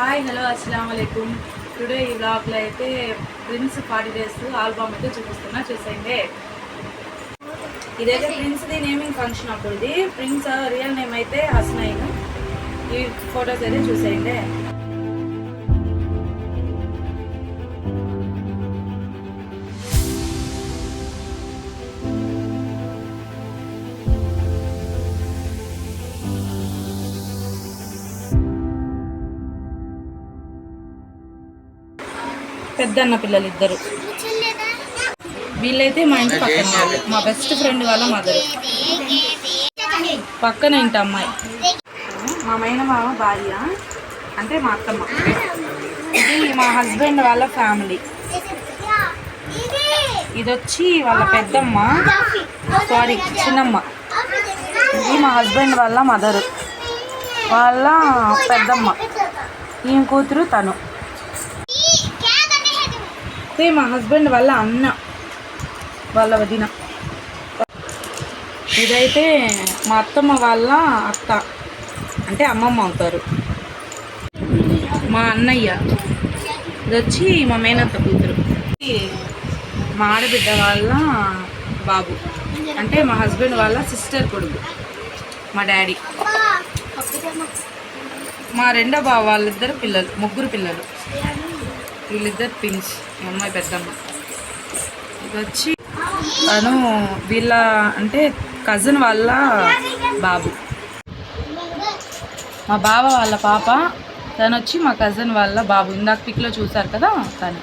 Hi hello అస్సలం today ఈ బ్లాగ్లో అయితే ప్రిన్స్ ఫార్టీ డేస్ ఆల్బమ్ అయితే చూపిస్తున్నా చూసేయండి. ఇదైతే ప్రిన్స్ది నేమింగ్ ఫంక్షన్ అప్పుడుది. ప్రిన్స్ రియల్ నేమ్ అయితే హస్నైన్ ఈ ఫొటోస్ అయితే చూసేయండి. పెద్దన్న పిల్లలు ఇద్దరు వీళ్ళైతే మా ఇంటి పక్కన వాళ్ళు మా బెస్ట్ ఫ్రెండ్ వాళ్ళ మదర్ పక్కన ఇంటి అమ్మాయి. మా మేనమామ భార్య అంటే మా అత్తమ్మ. ఇది మా హస్బెండ్ వాళ్ళ ఫ్యామిలీ ఇది వచ్చి వాళ్ళ పెద్దమ్మ సారీ చిన్నమ్మ. ఇది మా హస్బెండ్ వాళ్ళ మదర్ వాళ్ళ పెద్దమ్మ. ఈయన కూతురు తను. అయితే మా హస్బెండ్ వాళ్ళ అన్న వాళ్ళ వదిన. ఇదైతే మా అత్తమ్మ వాళ్ళ అత్త. అంటే అమ్మమ్మ అవుతారు. మా అన్నయ్య. ఇది వచ్చి మా మేనత్త కూతురు. మా ఆడబిడ్డ వాళ్ళ బాబు. అంటే మా హస్బెండ్ వాళ్ళ సిస్టర్ కొడుకు. మా డాడీ. మా రెండో బావ వాళ్ళిద్దరు పిల్లలు ముగ్గురు పిల్లలు. వీళ్ళిద్దరు పిన్స్ అమ్మాయి పెద్దమ్మ. ఇది వచ్చి తను వీళ్ళ అంటే కజిన్ వాళ్ళ బాబు. మా బావ వాళ్ళ పాప తను వచ్చి మా కజిన్ వాళ్ళ బాబు. ఇందాక పిక్లో చూసారు కదా తను.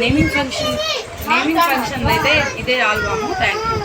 నేమింగ్ ఫంక్షన్ నేమింగ్ ఫంక్షన్ అయితే ఇదే ఆల్బమ్ థ్యాంక్ యూ